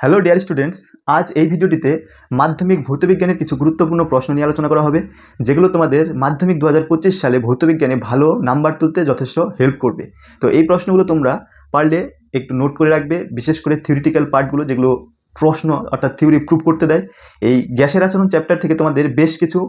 Hello dear students আজ এই ভিডিওটিতে মাধ্যমিক ভৌতবিজ্ঞানের কিছু গুরুত্বপূর্ণ প্রশ্ন নিয়ে আলোচনা করা হবে, যেগুলো তোমাদের মাধ্যমিক দু হাজার পঁচিশ সালে ভৌতবিজ্ঞানে ভালো নাম্বার তুলতে যথেষ্ট হেল্প করবে। তো এই প্রশ্নগুলো তোমরা পারলে একটু নোট করে রাখবে, বিশেষ করে থিওরিটিক্যাল পার্টগুলো যেগুলো প্রশ্ন অর্থাৎ থিওরি প্রুভ করতে দেয়। এই গ্যাসের আচরণ চ্যাপ্টার থেকে তোমাদের বেশ কিছু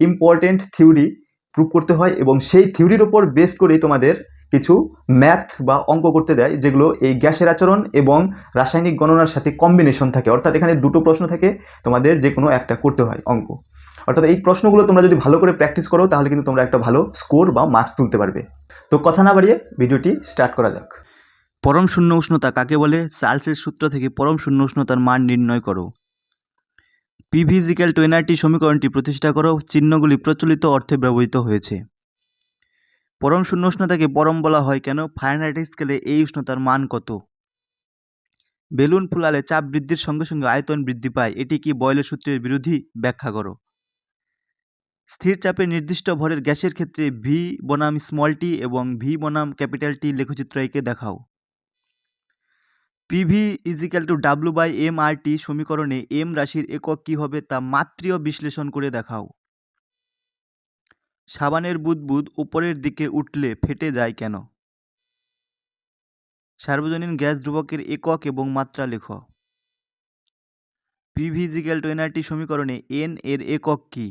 ইম্পর্টেন্ট থিওরি প্রুভ করতে হয় এবং সেই থিওরির ওপর বেস করেই তোমাদের কিছু ম্যাথ বা অঙ্ক করতে দেয়, যেগুলো এই গ্যাসের আচরণ এবং রাসায়নিক গণনার সাথে কম্বিনেশন থাকে। অর্থাৎ এখানে দুটো প্রশ্ন থাকে, তোমাদের যে কোনো একটা করতে হয় অঙ্ক। অর্থাৎ এই প্রশ্নগুলো তোমরা যদি ভালো করে প্র্যাকটিস করো, তাহলে কিন্তু তোমরা একটা ভালো স্কোর বা মার্কস তুলতে পারবে। তো কথা না বাড়িয়ে ভিডিওটি স্টার্ট করা যাক। পরম শূন্য উষ্ণতা কাকে বলে? চার্লসের সূত্র থেকে পরম শূন্য উষ্ণতার মান নির্ণয় করো। পিভিজিক্যাল টু এনআরটি সমীকরণটি প্রতিষ্ঠা করো, চিহ্নগুলি প্রচলিত অর্থে ব্যবহৃত হয়েছে। পরম শূন্য উষ্ণতাকে পরম বলা হয় কেন? ফারেনহাইট স্কেলে এই উষ্ণতার মান কত? বেলুন ফুলালে চাপ বৃদ্ধির সঙ্গে সঙ্গে আয়তন বৃদ্ধি পায়। এটি কি বয়লের সূত্রের বিরোধী? ব্যাখ্যা করো। স্থির চাপে নির্দিষ্ট ভরের গ্যাসের ক্ষেত্রে ভি বনাম স্মল টি এবং ভি বনাম ক্যাপিটাল টি লেখচিত্র একে দেখাও। PV equal to W by M R T সমীকরণে এম রাশির একক কী হবে তা মাত্রীয় বিশ্লেষণ করে দেখাও। সাবানের বুদবুদ উপরের দিকে উঠলে ফেটে যায় কেন? সার্বজনীন গ্যাস ধ্রুবকের একক এবং মাত্রা লেখ। পিভি ইজিক্যাল টু এনআরটি সমীকরণে এন এর একক কী?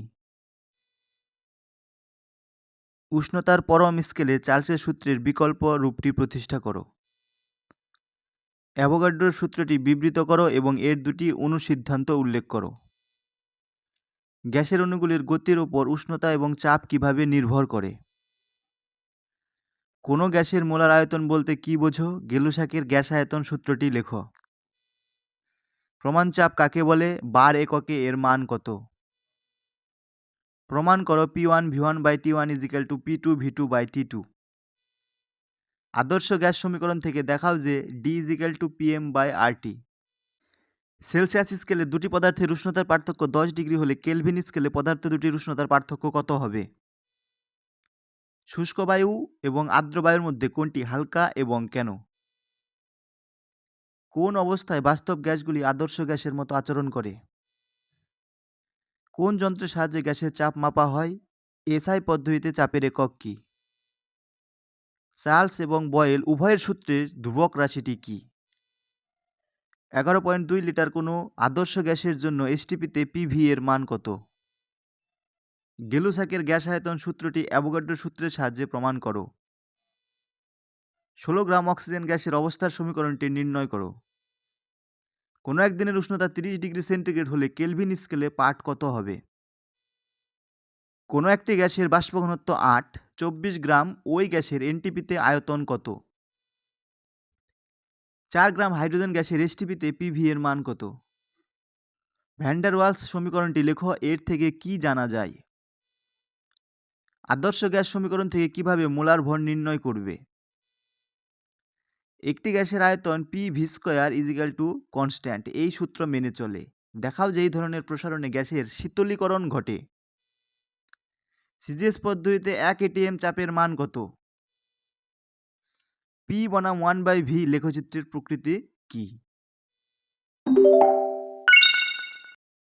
উষ্ণতার পরম স্কেলে চার্লসের সূত্রের বিকল্প রূপটি প্রতিষ্ঠা করো। অ্যাভোগাড্রোর সূত্রটি বিবৃত করো এবং এর দুটি অনুসিদ্ধান্ত উল্লেখ করো। গ্যাসের অণুগুলির গতির উপর উষ্ণতা এবং চাপ কীভাবে নির্ভর করে? কোনো গ্যাসের মোলার আয়তন বলতে কী বোঝো? গেলুসাকের গ্যাস আয়তন সূত্রটি লেখো। প্রমাণ চাপ কাকে বলে? বার এককে এর মান কত? প্রমাণ করো P one V one by T one equal to P two V two by T two. আদর্শ গ্যাস সমীকরণ থেকে দেখাও যে D equal to P M by R T. Celsius স্কেলে দুটি পদার্থের উষ্ণতার পার্থক্য দশ ডিগ্রি হলে কেলভিন স্কেলে পদার্থ দুটির উষ্ণতার পার্থক্য কত হবে? শুষ্ক বায়ু এবং আর্দ্র বায়ুর মধ্যে কোনটি হালকা এবং কেন? কোন অবস্থায় বাস্তব গ্যাসগুলি আদর্শ গ্যাসের মতো আচরণ করে? কোন যন্ত্রের সাহায্যে গ্যাসের চাপ মাপা হয়? এসআই পদ্ধতিতে চাপের একক কী? চার্লস এবং বয়েল উভয়ের সূত্রের ধ্রুবক রাশিটি কী? এগারো পয়েন্ট দুই লিটার কোনো আদর্শ গ্যাসের জন্য এসটিপিতে পিভি এর মান কত? গেলুসাকের গ্যাস আয়তন সূত্রটি অ্যাভোগাড্রো সূত্রের সাহায্যে প্রমাণ করো। ষোলো গ্রাম অক্সিজেন গ্যাসের অবস্থার সমীকরণটি নির্ণয় করো। কোনো একদিনের উষ্ণতা তিরিশ ডিগ্রি সেন্টিগ্রেড হলে কেলভিন স্কেলে পাঠ কত হবে? কোনো একটি গ্যাসের বাষ্প ঘনত্ব আট, চব্বিশ গ্রাম ওই গ্যাসের এনটিপিতে আয়তন কত? চার গ্রাম হাইড্রোজেন গ্যাসের এসটিপিতে পিভি এর মান কত? ভ্যান্ডার ওয়ালস সমীকরণটি লেখো, এর থেকে কি জানা যায়? আদর্শ গ্যাস সমীকরণ থেকে কীভাবে মোলার ভর নির্ণয় করবে? একটি গ্যাসের আয়তন P V square equal to constant এই সূত্র মেনে চলে। দেখাও যে এই ধরনের প্রসারণে গ্যাসের শীতলীকরণ ঘটে। সিজিএস পদ্ধতিতে এক এটিএম চাপের মান কত? পি বনাম ওয়ান বাই ভি লেখচিত্রের প্রকৃতি কী?